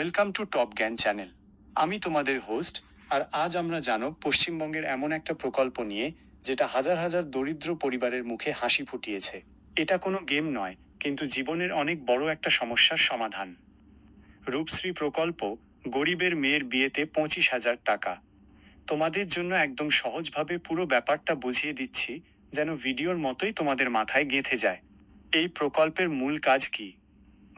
Welcome to top Gyan channel আমি তোমাদের host আর আজ আমরা জানব পশ্চিমবঙ্গের এমন একটা প্রকল্প নিয়ে, যেটা হাজার হাজার দরিদ্র পরিবারের মুখে হাসি ফুটিয়েছে। এটা কোনো গেম নয়, কিন্তু জীবনের অনেক বড় একটা সমস্যার সমাধান। রূপশ্রী প্রকল্প, গরিবের মেয়ের বিয়েতে পঁচিশ হাজার টাকা। তোমাদের জন্য একদম সহজভাবে পুরো ব্যাপারটা বুঝিয়ে দিচ্ছি, যেন ভিডিওর মতোই তোমাদের মাথায় গেঁথে যায়। এই প্রকল্পের মূল কাজ কি?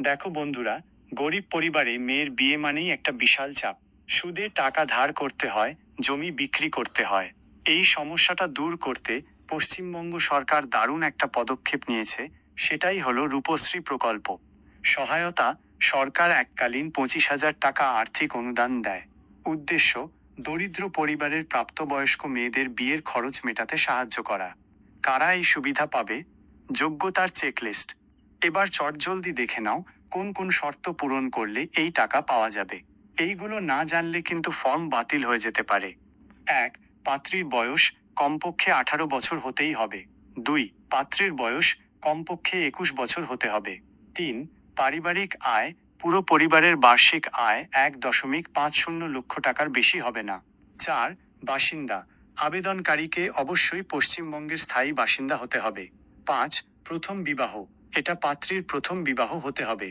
দেখো বন্ধুরা গরিব পরিবারে মেয়ের বিয়ে মানেই একটা বিশাল চাপ। সুদে টাকা ধার করতে হয়, জমি বিক্রি করতে হয়। এই সমস্যাটা দূর করতে পশ্চিমবঙ্গ সরকার দারুণ একটা পদক্ষেপ নিয়েছে, সেটাই হলো রূপশ্রী প্রকল্প। সহায়তা, সরকার এককালীন পঁচিশ হাজার টাকা আর্থিক অনুদান দেয়। উদ্দেশ্য, দরিদ্র পরিবারের প্রাপ্তবয়স্ক মেয়েদের বিয়ের খরচ মেটাতে সাহায্য করা। কারা এই সুবিধা পাবে? যোগ্যতার চেকলিস্ট। এবার চটজলদি দেখে নাও কোন কোন শর্ত পূরণ করলে এই টাকা পাওয়া যাবে? এইগুলো না জানলে কিন্তু ফর্ম বাতিল হয়ে যেতে পারে। এক, পাত্রীর বয়স কমপক্ষে আঠারো বছর হতেই হবে। দুই, পাত্রের বয়স কমপক্ষে একুশ বছর হতে হবে। তিন, পারিবারিক আয় পুরো পরিবারের বার্ষিক আয় এক দশমিক পাঁচ শূন্য লক্ষ টাকার বেশি হবে না। চার, বাসিন্দা। আবেদনকারীকে অবশ্যই পশ্চিমবঙ্গের স্থায়ী বাসিন্দা হতে হবে। পাঁচ, প্রথম বিবাহ। এটা পাত্রীর প্রথম বিবাহ হতে হবে।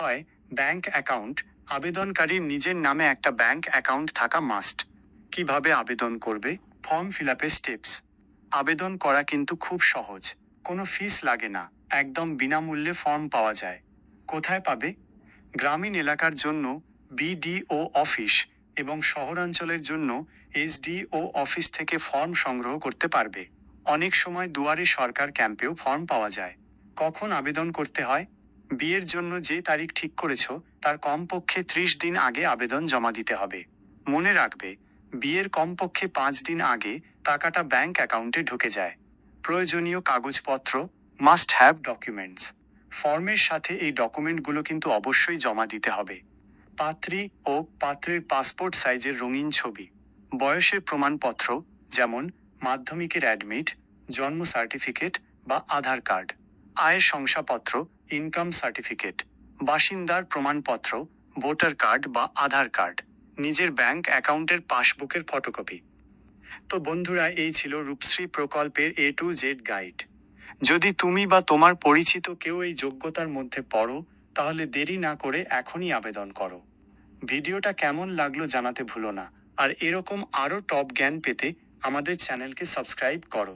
ছয় ব্যাংক অ্যাকাউন্ট আবেদনকারীর নিজের নামে একটা ব্যাংক অ্যাকাউন্ট থাকা মাস্ট কীভাবে আবেদন করবে? ফর্ম ফিল আপের স্টেপস আবেদন করা কিন্তু খুব সহজ। কোনো ফিস লাগে না। একদম বিনামূল্যে ফর্ম পাওয়া যায়। কোথায় পাবে? গ্রামীণ এলাকার জন্য বিডিও অফিস এবং শহরাঞ্চলের জন্য এসডিও অফিস থেকে ফর্ম সংগ্রহ করতে পারবে। অনেক সময় দুয়ারে সরকার ক্যাম্পেও ফর্ম পাওয়া যায়। কখন আবেদন করতে হয়? বিয়ের জন্য যে তারিখ ঠিক করেছ, তার কমপক্ষে ত্রিশ দিন আগে আবেদন জমা দিতে হবে। মনে রাখবে, বিয়ের কমপক্ষে পাঁচ দিন আগে টাকাটা ব্যাংক অ্যাকাউন্টে ঢুকে যায়। প্রয়োজনীয় কাগজপত্র মাস্ট হ্যাভ ডকুমেন্টস ফর্মের সাথে এই ডকুমেন্টগুলো কিন্তু অবশ্যই জমা দিতে হবে। পাত্রী ও পাত্রের পাসপোর্ট সাইজের রঙিন ছবি, বয়সের প্রমাণপত্র, যেমন মাধ্যমিকের অ্যাডমিট জন্ম সার্টিফিকেট বা আধার কার্ড আয়ের শংসাপত্র ইনকাম সার্টিফিকেট বাসিন্দার প্রমাণপত্র, ভোটার কার্ড বা আধার কার্ড, নিজের ব্যাংক অ্যাকাউন্টের পাসবুকের ফটোকপি তো বন্ধুরা, এই ছিল রূপশ্রী প্রকল্পের এ টু জেড গাইড যদি তুমি বা তোমার পরিচিত কেউ এই যোগ্যতার মধ্যে পড়ো, তাহলে দেরি না করে এখনই আবেদন করো। ভিডিওটা কেমন লাগল জানাতে ভুলো না। আর এরকম আরও টপ জ্ঞান পেতে আমাদের চ্যানেলকে সাবস্ক্রাইব করো।